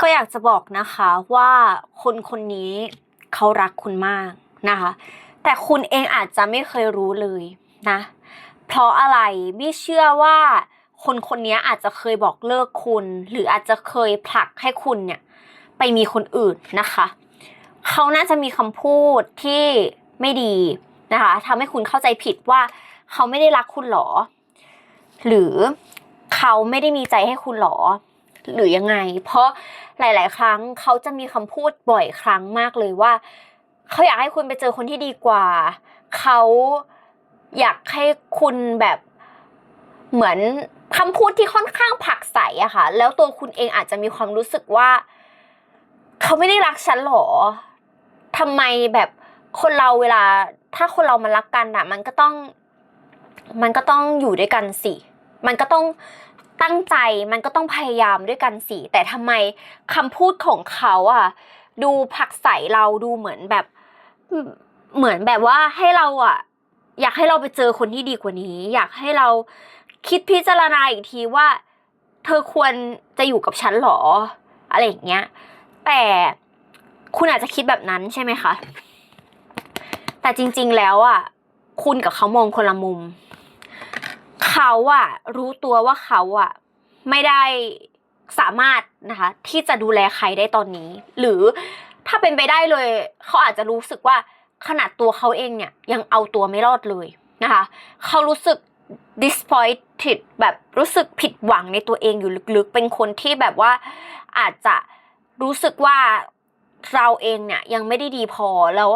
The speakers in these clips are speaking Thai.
ก็อยากจะบอกนะคะว่าคนคนนี้เขารักคุณมากนะคะ แต่คุณเองอาจจะไม่เคยรู้เลยนะ เพราะอะไรบี้เชื่อว่าคนคนนี้อาจจะเคยบอกเลิกคุณ หรืออาจจะเคยผลักให้คุณเนี่ยไปมีคนอื่นนะคะ เขาน่าจะมีคำพูดที่ไม่ดีนะคะทำให้คุณเข้าใจผิดว่าเขาไม่ได้รักคุณหรอ หรือเขาไม่ได้มีใจให้คุณหรอ หรือยังไง เพราะหลาย ๆ ครั้งเขาจะมีคำพูดบ่อยครั้งมากเลยว่า เขาอยากให้คุณไปเจอคนที่ดีกว่า เขาอยากให้คุณแบบเหมือนคำพูดที่ค่อนข้างผักใสอะค่ะ แล้วตัวคุณเองอาจจะมีความรู้สึกว่า เขาไม่ได้รักฉันหรอทำไมแบบคนเราเวลา ถ้าคนเรามันรักกันอะมันก็ต้อง มันก็ต้องอยู่ด้วยกันสิ มันก็ต้อง ตั้งใจมันก็ต้องพยายามด้วยกันสิแต่ทำไมคำพูดของเขาอะดูผักใสเราดูเหมือนแบบ เหมือนแบบว่าให้เราอะอยากให้เราไปเจอคนที่ดีกว่านี้ อยากให้เราคิดพิจารณาอีกทีว่า เธอควรจะอยู่กับฉันหรอ อะไรอย่างเงี้ย แต่คุณอาจจะคิดแบบนั้นใช่ไหมคะ แต่จริง ๆ แล้วอะ คุณกับเขามองคนละมุม เขาอะรู้ตัวว่าเขาอะไม่ได้สามารถนะคะที่จะดูแลใครได้ตอนนี้ หรือถ้าเป็นไปได้เลยเขาอาจจะรู้สึกว่าขนาดตัวเขาเองเนี่ยยังเอาตัวไม่รอดเลยนะคะเขารู้สึก disappointed แบบรู้สึกผิดหวังในตัวเองอยู่ลึกๆ เป็นคนที่แบบว่าอาจจะรู้สึกว่าเราเองเนี่ยยังไม่ได้ดีพอแล้ว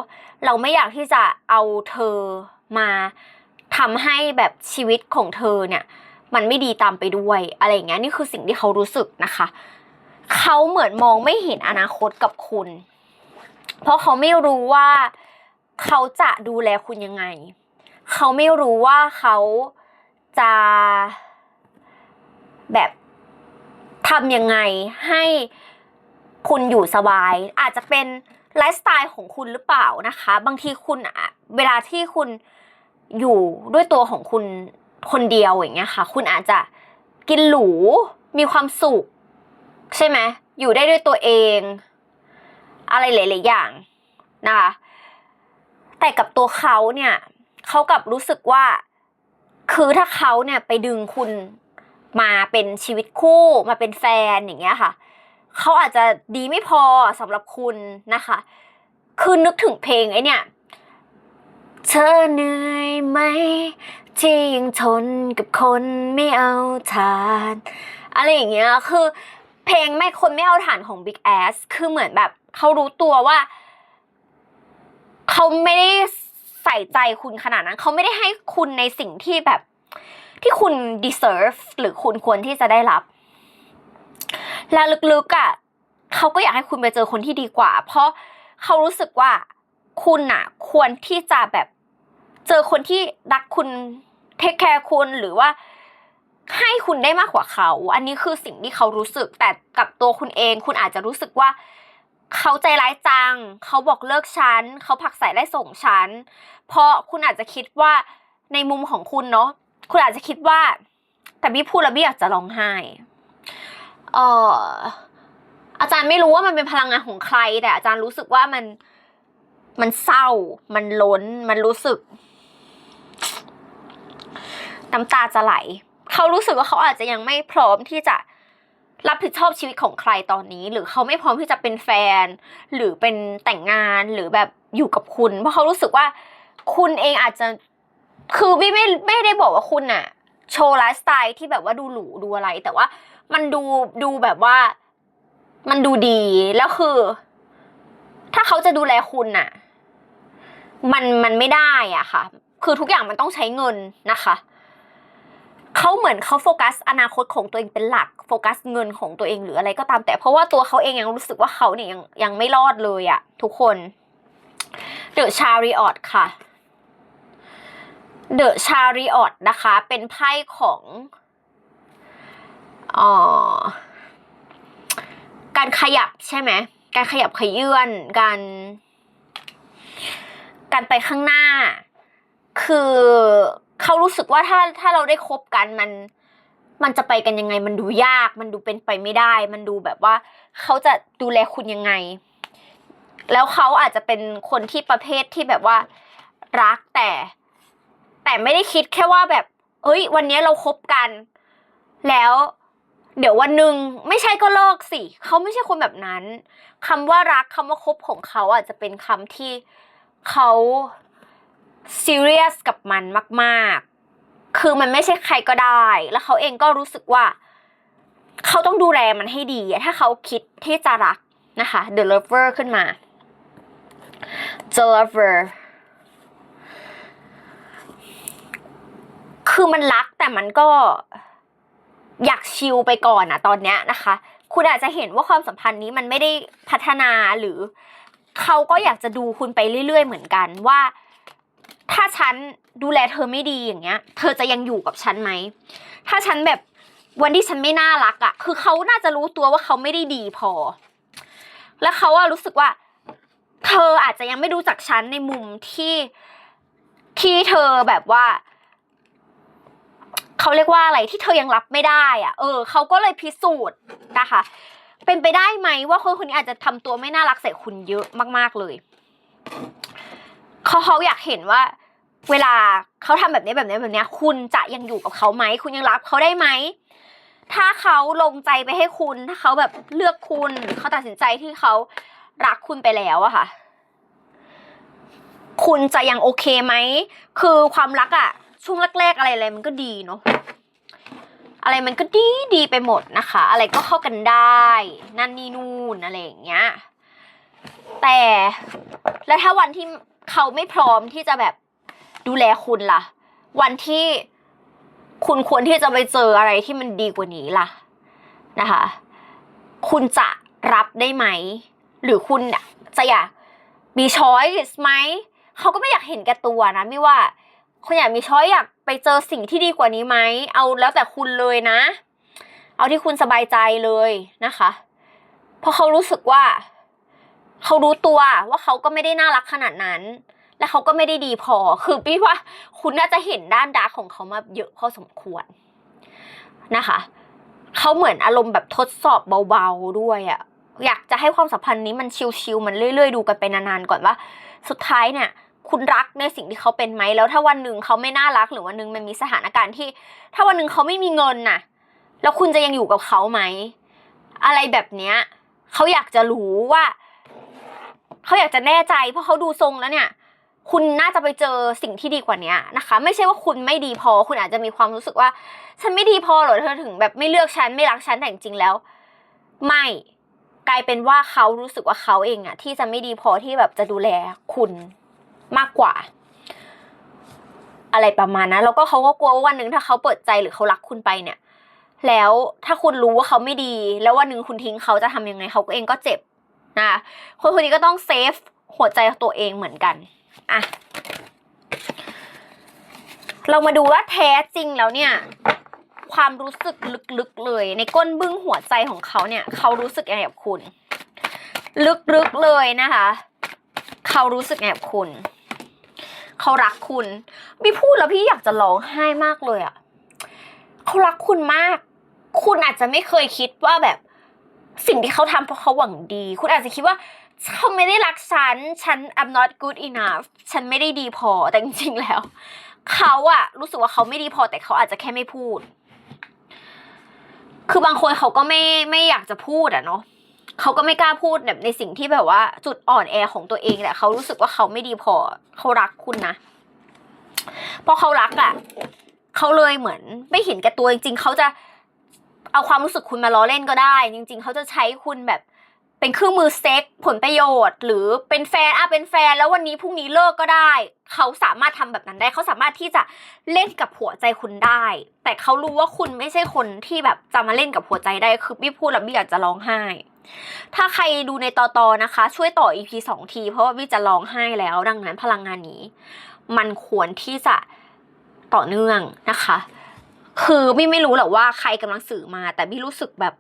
เราไม่อยากที่จะเอาเธอมา ทำให้แบบชีวิตของเธอเนี่ย มันไม่ดีตามไปด้วยอะไรอย่างเงี้ยนี่คือสิ่งที่เขารู้สึกนะคะ เขาเหมือนมองไม่เห็นอนาคตกับคุณ เพราะเขาไม่รู้ว่าเขาจะดูแลคุณยังไง เขาไม่รู้ว่าเขาจะแบบทำยังไงให้คุณอยู่สบาย อาจจะเป็นไลฟ์สไตล์ของคุณหรือเปล่านะคะ บางทีคุณเวลาที่คุณ อยู่ด้วยตัวของคุณคนเดียวอย่างเงี้ยค่ะ คุณอาจจะกินหรู มีความสุข ใช่ไหมอยู่ได้ด้วยตัวเอง อะไรหลายๆอย่างนะคะแต่กับตัวเขาเนี่ยเขากลับรู้สึกว่า คือถ้าเขาเนี่ยไปดึงคุณมาเป็นชีวิตคู่มาเป็นแฟนอย่างเงี้ยค่ะเขาอาจจะดีไม่พอสำหรับคุณนะคะ คือนึกถึงเพลงไอ้เนี่ย เธอเหนื่อยไหม ที่ยังทนกับคนไม่เอาทาน อะไรอย่างเงี้ยคือเพลงไม่คนไม่เอาฐานของ Big Ass คือเหมือนแบบเขารู้ตัวว่า เขาไม่ได้ใส่ใจคุณขนาดนั้น เขาไม่ได้ให้คุณในสิ่งที่แบบ ที่คุณ deserve หรือคุณควรที่จะได้รับ แล้วลึกๆอะเขาก็อยากให้คุณไปเจอคนที่ดีกว่า เพราะเขารู้สึกว่าคุณอะควรที่จะแบบ เจอคนที่รักคุณเทคแคร์คุณหรือว่าให้คุณได้มากกว่าเขา อันนี้คือสิ่งที่เขารู้สึก แต่กับตัวคุณเอง คุณอาจจะรู้สึกว่า เขาใจร้ายจัง เขาบอกเลิกฉัน เขาผลักใส่ไล่ส่งฉัน เพราะคุณอาจจะคิดว่าในมุมของคุณเนาะ คุณอาจจะคิดว่า แต่บี้พูดแล้วบี้อยากจะร้องไห้เอออาจารย์ไม่รู้ว่ามันเป็นพลังงานของใคร แต่อาจารย์รู้สึกว่ามัน มันเศร้า มันล้น มันรู้สึก น้ำตาจะไหล เขารู้สึกว่าเขาอาจจะยังไม่พร้อมที่จะรับผิดชอบชีวิตของใครตอนนี้ หรือเขาไม่พร้อมที่จะเป็นแฟน หรือเป็นแต่งงานหรือแบบอยู่กับคุณ เพราะเขารู้สึกว่าคุณเองอาจจะคือไม่ไม่ไม่ได้บอกว่าคุณน่ะโชว์ไลฟ์สไตล์ที่แบบว่าดูหรูดูอะไร แต่ว่ามันดูดูแบบว่ามันดูดีแล้วคือ ถ้าเขาจะดูแลคุณน่ะมันมันไม่ได้อะค่ะ คือทุกอย่างมันต้องใช้เงินนะคะ เขาเหมือนเขาโฟกัสอนาคตของตัวเองเป็นหลักโฟกัสเงินของตัวเองหรืออะไรก็ตาม แต่เพราะว่าตัวเขาเองยังรู้สึกว่าเขาเนี่ยยังยังไม่รอดเลยอะทุกคนเดอะชาริออตค่ะเดอะชาริออตนะคะ เป็นไพ่ของออการขยับใช่ไหมการขยับขยื่นการการไปข้างหน้า คือ เขารู้สึกว่าถ้าถ้าเราได้คบกันมัน มันจะไปกันยังไง มันดูยาก มันดูเป็นไปไม่ได้ มันดูแบบว่า เขาจะดูแลคุณยังไง แล้วเขาอาจจะเป็นคนที่ประเภทที่แบบว่า รักแต่ แต่ไม่ได้คิดแค่ว่าแบบ เอ้ย วันนี้เราคบกัน แล้วเดี๋ยววันหนึ่งไม่ใช่ก็เลิกสิเขาไม่ใช่คนแบบนั้นคำว่ารักคำว่าคบของเขาอาจจะเป็นคำที่เขา ซีเรียสกับมันมากๆ คือมันไม่ใช่ใครก็ได้ แล้วเขาเองก็รู้สึกว่า เขาต้องดูแลมันให้ดี ถ้าเขาคิดที่จะรักนะคะ the lover ขึ้นมา the lover คือมันรักแต่มันก็อยากชิลไปก่อนอะตอนเนี้ยนะคะ คุณอาจจะเห็นว่าความสัมพันธ์นี้มันไม่ได้พัฒนาหรือ เขาก็อยากจะดูคุณไปเรื่อยๆเหมือนกันว่า ถ้าฉันดูแลเธอไม่ดีอย่างเงี้ย เธอจะยังอยู่กับฉันไหม ถ้าฉันแบบวันที่ฉันไม่น่ารักอะคือเขาน่าจะรู้ตัวว่าเขาไม่ได้ดีพอ แล้วเขาอะรู้สึกว่า เธออาจจะยังไม่รู้จักฉันในมุมที่ที่เธอแบบว่าเขาเรียกว่าอะไรที่เธอยังรับไม่ได้อะเออเขาก็เลยพิสูจน์นะคะ เป็นไปได้ไหมว่าคนคนนี้อาจจะทำตัวไม่น่ารักใส่คุณเยอะมาก ๆเลย เขาเขาอยากเห็นว่า เวลาเขาทำแบบนี้แบบนี้แบบนี้ คุณจะยังอยู่กับเขาไหม คุณยังรับเขาได้ไหม ถ้าเขาลงใจไปให้คุณ ถ้าเขาแบบเลือกคุณเขาตัดสินใจที่เขารักคุณไปแล้วอะค่ะ คุณจะยังโอเคไหม คือความรักอะช่วงแรก ๆ อะไรอะไรมันก็ดีเนาะอะไรมันก็ดีดีไปหมดนะคะ อะไรก็เข้ากันได้ นั่นนี่นู่นอะไรอย่างเงี้ย แต่แล้วถ้าวันที่ เขาไม่พร้อมที่จะแบบดูแลคุณล่ะ วันที่คุณควรที่จะไปเจออะไรที่มันดีกว่านี้ล่ะนะคะ คุณจะรับได้ไหม หรือคุณจะอยากมีช้อยส์ไหมเขาก็ไม่อยากเห็นแก่ตัวนะไม่ว่าคุณอยากมีช้อยอยากไปเจอสิ่งที่ดีกว่านี้ไหมเอาแล้วแต่คุณเลยนะ เอาที่คุณสบายใจเลยนะคะ เพราะเขารู้สึกว่า เขารู้ตัวว่าเขาก็ไม่ได้น่ารักขนาดนั้น และเขาก็ไม่ได้ดีพอ คือพี่ว่าคุณน่าจะเห็นด้านดาร์กของเขามาเยอะพอสมควรนะคะเขาเหมือนอารมณ์แบบทดสอบเบาๆด้วยอะอยากจะให้ความสัมพันธ์นี้มันชิลๆมันเรื่อยๆดูกันไปนานๆก่อนว่า สุดท้ายเนี่ย คุณรักในสิ่งที่เขาเป็นไหมแล้วถ้าวันหนึ่งเขาไม่น่ารักหรือวันหนึ่งมันมีสถานการณ์ที่ ถ้าวันหนึ่งเขาไม่มีเงินน่ะ แล้วคุณจะยังอยู่กับเขาไหมอะไรแบบเนี้ยเขาอยากจะรู้ว่า เขาอยากจะแน่ใจเพราะเขาดูทรงแล้วเนี่ยคุณน่าจะไปเจอสิ่งที่ดีกว่านี้นะคะ ไม่ใช่ว่าคุณไม่ดีพอ คุณอาจจะมีความรู้สึกว่า ฉันไม่ดีพอหรอเธอถึงแบบไม่เลือกฉันไม่รักฉันแต่จริงๆแล้ว ไม่กลายเป็นว่าเขารู้สึกว่าเขาเองอะที่จะไม่ดีพอที่แบบจะดูแลคุณมากกว่า อะไรประมาณนั้นแล้วก็เขาก็กลัวว่าวันหนึ่งถ้าเขาเปิดใจหรือเขารักคุณไปเนี่ย แล้วถ้าคุณรู้ว่าเขาไม่ดี แล้ววันหนึ่งคุณทิ้งเขาจะทำยังไงเขาก็เองก็เจ็บ นะคนคนนี้ก็ต้องเซฟหัวใจตัวเองเหมือนกันอะเรามาดูว่าแท้จริงแล้วเนี่ย ความรู้สึกลึกๆเลย ในก้นบึ้งหัวใจของเขาเนี่ย เขารู้สึกยังไงกับคุณ ลึกๆเลยนะคะ เขารู้สึกไงกับคุณ เขารักคุณพี่พูดแล้วพี่อยากจะร้องไห้มากเลยอะ่ะเขารักคุณมาก คุณอาจจะไม่เคยคิดว่าแบบ สิ่งที่เขาทำเพราะเขาหวังดี คุณอาจจะคิดว่าเขาไม่ได้รักฉัน ฉัน I'm not good enough ฉันไม่ได้ดีพอ แต่จริงๆแล้ว เขาอะรู้สึกว่าเขาไม่ดีพอ แต่เขาอาจจะแค่ไม่พูด คือบางคนเขาก็ไม่ไม่อยากจะพูดอะเนาะเขาก็ไม่กล้าพูดแบบในสิ่งที่แบบว่า จุดอ่อนแอของตัวเองแหละเขารู้สึกว่าเขาไม่ดีพอ เขารักคุณนะเพราะเขารักอะเขาเลยเหมือน ไม่เห็นแก่ตัวจริงๆเขาจะ เอาความรู้สึกคุณมาล้อเล่นก็ได้ จริง ๆ เขาจะใช้คุณแบบเป็นเครื่องมือเซ็กผลประโยชน์ หรือเป็นแฟนอะเป็นแฟน แล้ววันนี้พรุ่งนี้เลิกก็ได้ เขาสามารถทำแบบนั้นได้ เขาสามารถที่จะเล่นกับหัวใจคุณได้ แต่เขารู้ว่าคุณไม่ใช่คนที่แบบจะมาเล่นกับหัวใจได้คือพี่พูดแล้วพี่อยากจะร้องไห้ ถ้าใครดูในตอตอนะคะ ช่วยต่อ EP สองที เพราะว่าพี่จะร้องไห้แล้วดังนั้นพลังงานนี้ มันควรที่จะต่อเนื่องนะคะ คือพี่ไม่รู้หรอกว่าใครกำลังสื่อมา แต่พี่รู้สึกแบบ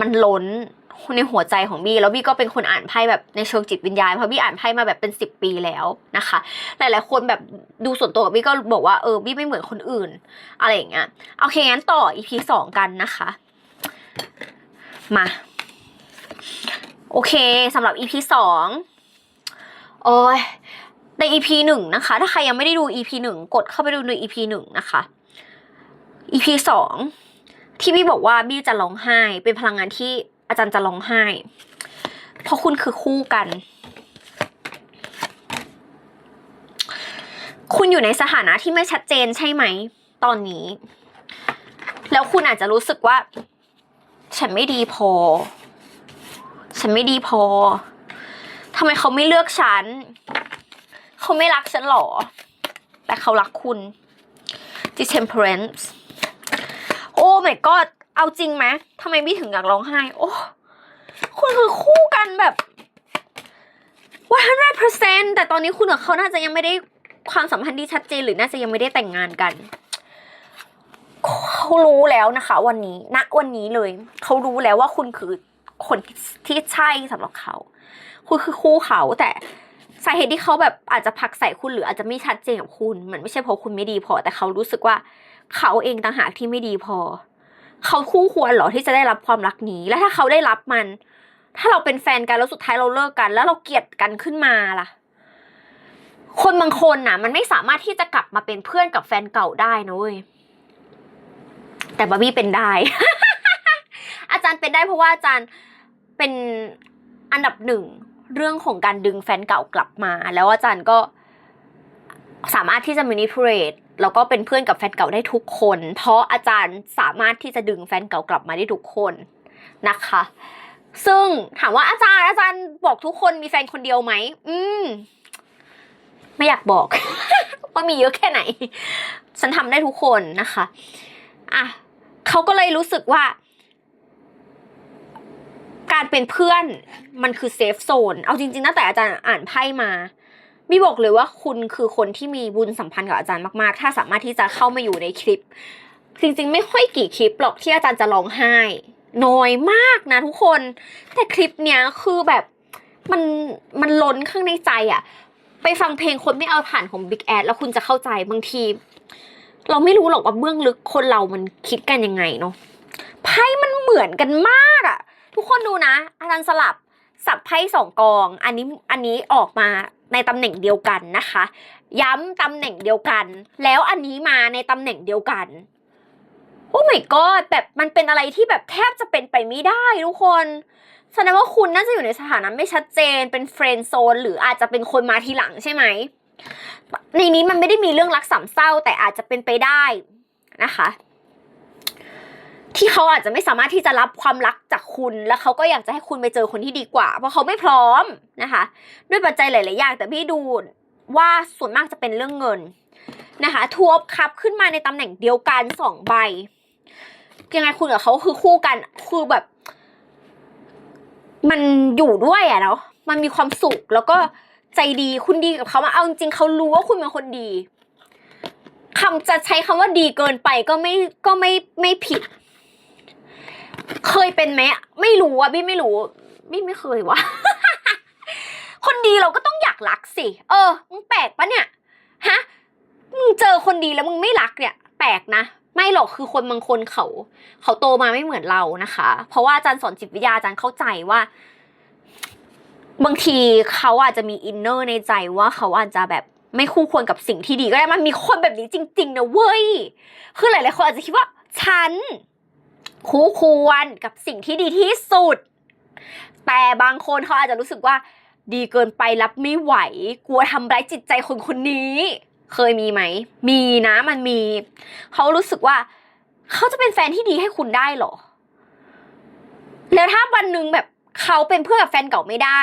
มันล้นในหัวใจของบี้แล้วบี้ก็เป็นคนอ่านไพ่แบบในเชิงจิตวิญญาณเพราะบี้อ่านไพ่มาแบบเป็นสิบปีแล้วนะคะ หลายๆคนแบบดูส่วนตัวกับบี้ก็บอกว่าเออบี้ไม่เหมือนคนอื่น อะไรอย่างเงี้ยโอเคงั้นต่อ EP สองกันนะคะ มาโอเคสำหรับ EP สองโอ้ยใน EP หนึ่งนะคะ ถ้าใครยังไม่ได้ดู EP หนึ่งกดเข้าไปดูใน EP หนึ่งนะคะ EP สองที่บี้บอกว่าบี้จะร้องไห้ เป็นพลังงานที่อาจารย์จะร้องไห้ เพราะคุณคือคู่กัน คุณอยู่ในสถานะที่ไม่ชัดเจนใช่ไหม ตอนนี้ แล้วคุณอาจจะรู้สึกว่า ฉันไม่ดีพอ ฉันไม่ดีพอทำไมเขาไม่เลือกฉัน เขาไม่รักฉันหรอ แต่เขารักคุณ Distemperance my god เอาจริงไหมทำไมพี่ถึงอยากร้องไห้ โอ้คุณคือคู่กันแบบว่าร้อยเปอร์เซ็นแต่ตอนนี้คุณกับเขาน่าจะยังไม่ได้ความสัมพันธ์ที่ชัดเจนหรือน่าจะยังไม่ได้แต่งงานกัน เขารู้แล้วนะคะ วันนี้ณวันนี้เลย เขารู้แล้วว่าคุณคือคนที่ใช่สำหรับเขา คุณคือคู่เขาแต่สาเหตุที่เขาแบบอาจจะผลักใส่คุณหรืออาจจะไม่ชัดเจนกับคุณ มันไม่ใช่เพราะคุณไม่ดีพอ แต่เขารู้สึกว่าเขาเองต่างหากที่ไม่ดีพอ เขาคู่ควรหรอที่จะได้รับความรักนี้ และถ้าเขาได้รับมัน ถ้าเราเป็นแฟนกันแล้วสุดท้ายเราเลิกกัน แล้วเราเกลียดกันขึ้นมาล่ะ คนบางคนน่ะ มันไม่สามารถที่จะกลับมาเป็นเพื่อนกับแฟนเก่าได้นะเว้ยแต่บาร์บี้เป็นได้ อาจารย์เป็นได้เพราะว่าอาจารย์เป็นอันดับหนึ่งเรื่องของการดึงแฟนเก่ากลับมา แล้วอาจารย์ก็สามารถที่จะ manipulate แล้วก็เป็นเพื่อนกับแฟนเก่าได้ทุกคน เพราะอาจารย์สามารถที่จะดึงแฟนเก่ากลับมาได้ทุกคนนะคะ ซึ่งถามว่าอาจารย์อาจารย์บอกทุกคนมีแฟนคนเดียวไหมอืมไม่อยากบอก ว่ามีเยอะแค่ไหน ฉันทำได้ทุกคนนะคะอะเขาก็เลยรู้สึกว่า การเป็นเพื่อนมันคือเซฟโซนเอาจริงๆตั้งแต่อาจารย์อ่านไพ่มา มีบอกเลยว่าคุณคือคนที่มีบุญสัมพันธ์กับอาจารย์มากๆ ถ้าสามารถที่จะเข้ามาอยู่ในคลิป จริงๆ ไม่ค่อยกี่คลิปหรอกที่อาจารย์จะร้องไห้ น้อยมากนะทุกคน แต่คลิปเนี้ยคือแบบมันมันล้นข้างในใจอะไปฟังเพลงคนไม่เอาผ่านของ Big a d แล้วคุณจะเข้าใจบางที เราไม่รู้หรอกว่าเบื้องลึกคนเรามันคิดกันยังไงเนาะไพ่มันเหมือนกันมากอะทุกคนดูนะ อาจารย์สลับ สับไพ่สองกอง อันนี้อันนี้ออกมาในตำแหน่งเดียวกันนะคะ ย้ำตำแหน่งเดียวกัน แล้วอันนี้มาในตำแหน่งเดียวกันโอ้ my god แบบมันเป็นอะไรที่แบบแทบจะเป็นไปไม่ได้ทุกคนแสดงว่าคุณน่าจะอยู่ในสถานะไม่ชัดเจนเป็นเฟรนด์โซนหรืออาจจะเป็นคนมาทีหลังใช่ไหมในนี้มันไม่ได้มีเรื่องรักสามเศร้า แต่อาจจะเป็นไปได้นะคะ ที่เขาอาจจะไม่สามารถที่จะรับความรักจากคุณ แล้วเขาก็อยากจะให้คุณไปเจอคนที่ดีกว่า เพราะเขาไม่พร้อมนะคะ ด้วยปัจจัยหลาย ๆ อย่าง แต่พี่ดูว่าส่วนมากจะเป็นเรื่องเงินนะคะทัวร์คับขึ้นมาในตำแหน่งเดียวกันสองใบยังไงคุณกับเขาคือคู่กันคือแบบ มันอยู่ด้วยอะเนาะมันมีความสุขแล้วก็ใจดีคุณดีกับเขามาเอาจริงเขารู้ว่าคุณเป็นคนดีคำจะใช้คำว่าดีเกินไปก็ไม่ก็ไม่ไม่ผิด เคยเป็นไหมไม่รู้อะพี่ไม่รู้พี่ไม่เคยวะคนดีเราก็ต้องอยากรักสิ เออ มึงแปลกปะเนี่ย ฮะ มึงเจอคนดีแล้วมึงไม่รักเนี่ย แปลกนะ ไม่หรอกคือคนบางคนเขา เขาโตมาไม่เหมือนเรานะคะ เพราะว่าอาจารย์สอนจิตวิทยาอาจารย์เข้าใจว่า บางทีเขาอาจจะมีอินเนอร์ในใจว่าเขาอาจจะแบบไม่คู่ควรกับสิ่งที่ดีก็ได้มันมีคนแบบนี้จริง ๆ นะเว้ย คือหลายๆคนอาจจะคิดว่า ฉัน คู่ควรกับสิ่งที่ดีที่สุด แต่บางคนเขาอาจจะรู้สึกว่าดีเกินไปรับไม่ไหว กลัวทำร้ายจิตใจคนคนนี้ เคยมีไหม มีนะมันมี เขารู้สึกว่า เขาจะเป็นแฟนที่ดีให้คุณได้เหรอ แล้วถ้าวันหนึ่งแบบเขาเป็นเพื่อนกับแฟนเก่าไม่ได้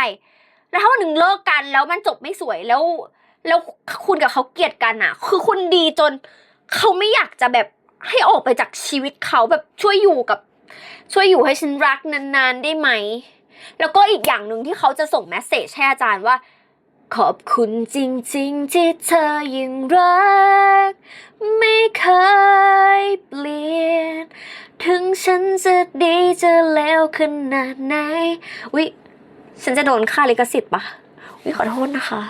แล้วถ้าวันหนึ่งเลิกกันแล้วมันจบไม่สวยแล้ว แล้วคุณกับเขาเกลียดกันอะคือคุณดีจน เขาไม่อยากจะแบบ ให้ออกไปจากชีวิตเขาแบบช่วยอยู่กับ ช่วยอยู่ให้ฉันรักนานๆได้ไหม แล้วก็อีกอย่างหนึ่งที่เขาจะส่งแมสเซจให้อาจารย์ว่า ขอบคุณจริงๆ ที่เธอยังรัก ไม่เคยเปลี่ยน ถึงฉันจะดีจะเลวขนาดไหนวิฉันจะโดนค่าลิขสิทธิ์ปะวิขอโทษนะคะ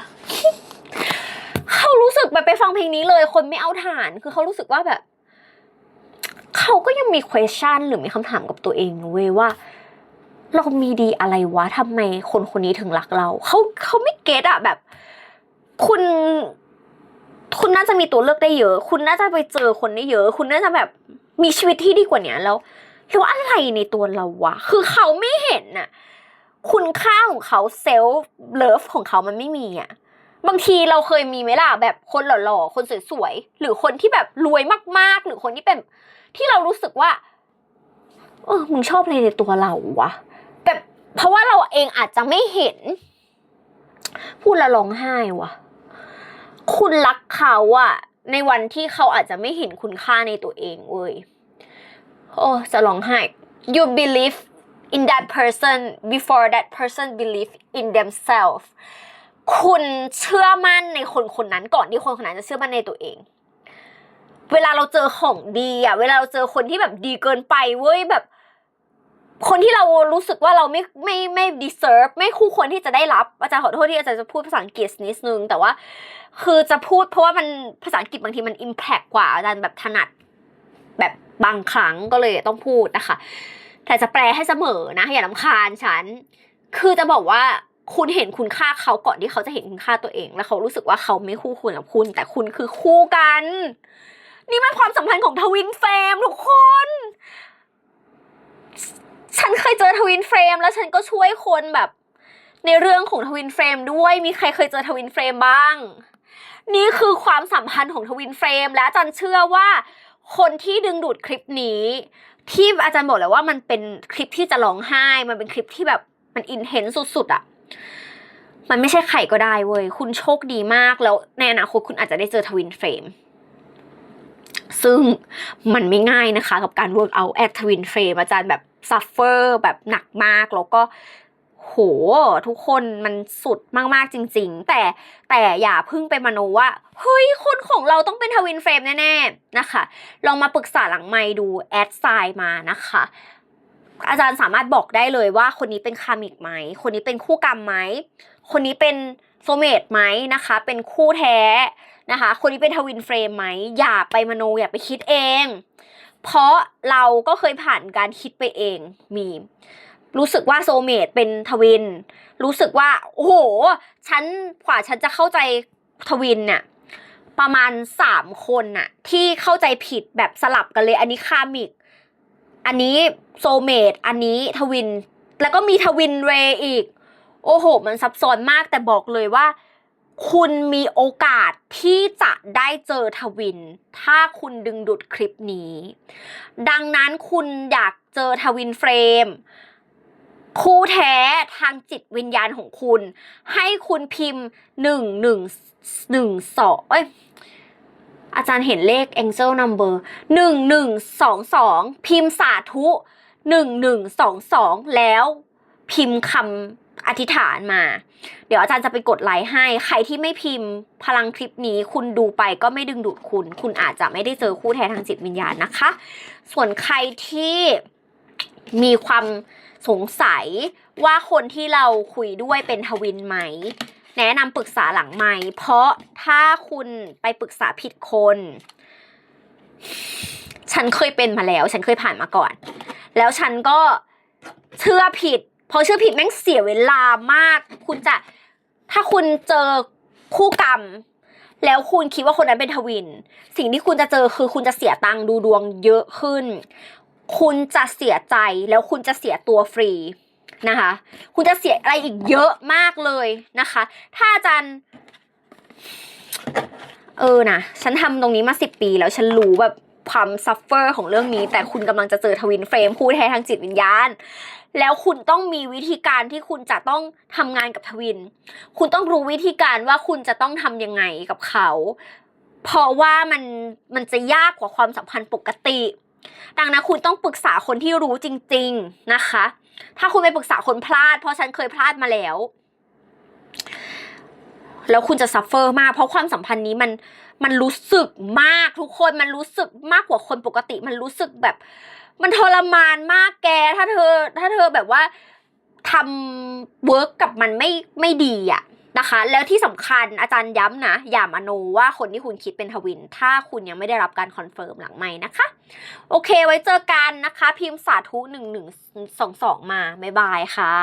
เขารู้สึกแบบไปฟังเพลงนี้เลย คนไม่เอาฐาน คือเขารู้สึกว่าแบบ เขาก็ยังมี question หรือมีคำถามกับตัวเองเว้ยว่า เรามีดีอะไรวะทำไมคนคนนี้ถึงรักเรา เขาเขาไม่เก็ตอะแบบ คุณ คุณน่าจะมีตัวเลือกได้เยอะ คุณน่าจะไปเจอคนได้เยอะ คุณน่าจะแบบมีชีวิตที่ดีกว่าเนี้ยแล้วแล้วอะไรในตัวเราวะ คือเขาไม่เห็นน่ะ คุณค่าของเขาเซลฟ์เลิฟของเขามันไม่มีอะบางทีเราเคยมีไหมล่ะแบบคนหล่อๆ คนสวยๆ หรือคนที่แบบรวยมากๆ หรือคนที่เป็น ที่เรารู้สึกว่าเออมึงชอบอะไรในตัวเราวะแบบเพราะว่าเราเองอาจจะไม่เห็น พูดแล้วร้องไห้วะคุณรักเขาอะในวันที่เขาอาจจะไม่เห็นคุณค่าในตัวเองเว้ยโอ้จะร้องไห้ you believe in that person before that person believe in themselves คุณเชื่อมั่นในคนคนนั้นก่อนที่คนคนนั้นจะเชื่อมั่นในตัวเอง เวลาเราเจอของดีอะเวลาเราเจอคนที่แบบดีเกินไปเว้ยแบบ คนที่เรารู้สึกว่าเราไม่ไม่ไม่ deserve ไม่คู่ควรที่จะได้รับ อาจารย์ขอโทษที่อาจารย์จะพูดภาษาอังกฤษนิดนึง แต่ว่า คือจะพูดเพราะว่ามันภาษาอังกฤษบางทีมัน impact กว่าอาจารย์แบบถนัด แบบบางครั้งก็เลยต้องพูดนะคะ แต่จะแปลให้เสมอนะ อย่าลำคาญฉัน คือจะบอกว่าคุณเห็นคุณค่าเขาก่อนที่เขาจะเห็นคุณค่าตัวเอง แล้วเขารู้สึกว่าเขาไม่คู่ควรกับคุณ แต่คุณคือคู่กัน นี่มันความสัมพันธ์ของทวินเฟรมทุกคน ฉันเคยเจอทวินเฟรมแล้วฉันก็ช่วยคนแบบ ในเรื่องของทวินเฟรมด้วย มีใครเคยเจอทวินเฟรมบ้าง นี่คือความสัมพันธ์ของทวินเฟรมและอาจารย์เชื่อว่า คนที่ดึงดูดคลิปนี้ ที่อาจารย์บอกเลยว่ามันเป็นคลิปที่จะร้องไห้ มันเป็นคลิปที่แบบมันอินเทนส์สุดๆอะ่ะมันไม่ใช่ใครก็ได้เว้ย คุณโชคดีมากแล้วในอนาคตคุณอาจจะได้เจอทวินเฟรม ซึ่งมันไม่ง่ายนะคะกับการ work out at twin frame อาจารย์แบบ suffer แบบหนักมากแล้วก็โหทุกคนมันสุดมาก ๆ จริง ๆ แต่แต่อย่าพิ่งไปมโนว่า เฮ้ย คนของเราต้องเป็นทวินเฟรมแน่ ๆ นะคะ ลองมาปรึกษาหลังไมดูแอดไซน์มานะคะ อาจารย์สามารถบอกได้เลยว่าคนนี้เป็นคามิกไหม คนนี้เป็นคู่กรรมไหม คนนี้เป็นโซเมตไหมนะคะ เป็นคู่แท้ นะคะ คนนี้เป็นทวินเฟรมไหมอย่าไปมโนอย่าไปคิดเอง เพราะเราก็เคยผ่านการคิดไปเองมี รู้สึกว่าโซเมตเป็นทวิน รู้สึกว่า โอ้โหฉันกว่าฉันจะเข้าใจทวินเนี่ยประมาณสามคนน่ะ ที่เข้าใจผิดแบบสลับกันเลย อันนี้คามิก อันนี้โซเมตอันนี้ทวิน แล้วก็มีทวินเรย์อีก โอ้โห มันซับซ้อนมากแต่บอกเลยว่า คุณมีโอกาสที่จะได้เจอทวิน ถ้าคุณดึงดูดคลิปนี้ ดังนั้นคุณอยากเจอทวินเฟรม คู่แท้ทางจิตวิญญาณของคุณ ให้คุณพิมพ์หนึ่งหนึ่งหนึ่งสองเอ้ยอาจารย์เห็นเลข angel number หนึ่งหนึ่งสองสองพิมพ์สาธุหนึ่งหนึ่งสองสองแล้วพิมพ์คำ อธิษฐานมา เดี๋ยวอาจารย์จะไปกดไลค์ให้ ใครที่ไม่พิมพ์พลังคลิปนี้ คุณดูไปก็ไม่ดึงดูดคุณ คุณอาจจะไม่ได้เจอคู่แท้ทางจิตวิญญาณนะคะ ส่วนใครที่มีความสงสัยว่าคนที่เราคุยด้วยเป็นทวินไหม แนะนำปรึกษาหลังไมค์เพราะถ้าคุณไปปรึกษาผิดคน ฉันเคยเป็นมาแล้ว ฉันเคยผ่านมาก่อน แล้วฉันก็เชื่อผิด พอเชื่อผิดแม่งเสียเวลามาก คุณจะถ้าคุณเจอคู่กรรม แล้วคุณคิดว่าคนนั้นเป็นทวิน สิ่งที่คุณจะเจอคือคุณจะเสียตังค์ดูดวงเยอะขึ้น คุณจะเสียใจแล้วคุณจะเสียตัวฟรีนะคะ คุณจะเสียอะไรอีกเยอะมากเลยนะคะ ถ้าอาจารย์เออนะฉันทำตรงนี้มาสิบปีแล้วฉันรู้แบบ ความซัฟเฟอร์ของเรื่องนี้ แต่คุณกำลังจะเจอทวินเฟรมคู่แท้ทางจิตวิญญาณ แล้วคุณต้องมีวิธีการที่คุณจะต้องทำงานกับทวิน คุณต้องรู้วิธีการว่าคุณจะต้องทำยังไงกับเขา เพราะว่ามันมันจะยากกว่าความสัมพันธ์ปกติ ดังนั้นคุณต้องปรึกษาคนที่รู้จริง ๆนะคะ ถ้าคุณไปปรึกษาคนพลาด เพราะฉันเคยพลาดมาแล้ว แล้วคุณจะซัฟเฟอร์มาก เพราะความสัมพันธ์นี้มันมันรู้สึกมากทุกคนมันรู้สึกมากกว่าคนปกติ มันรู้สึกแบบ มันทรมานมากแก ถ้าเธอ ถ้าเธอแบบว่าทำเวิร์กกับมันไม่ไม่ดีอะนะคะ แล้วที่สำคัญอาจารย์ย้ำนะอย่ามโนว่าคนที่คุณคิดเป็นทวิน ถ้าคุณยังไม่ได้รับการคอนเฟิร์มหลังไม่นะคะ โอเคไว้เจอกันนะคะ พิมพ์สาธุหนึ่งหนึ่งสองสองมา บ๊ายบายค่ะ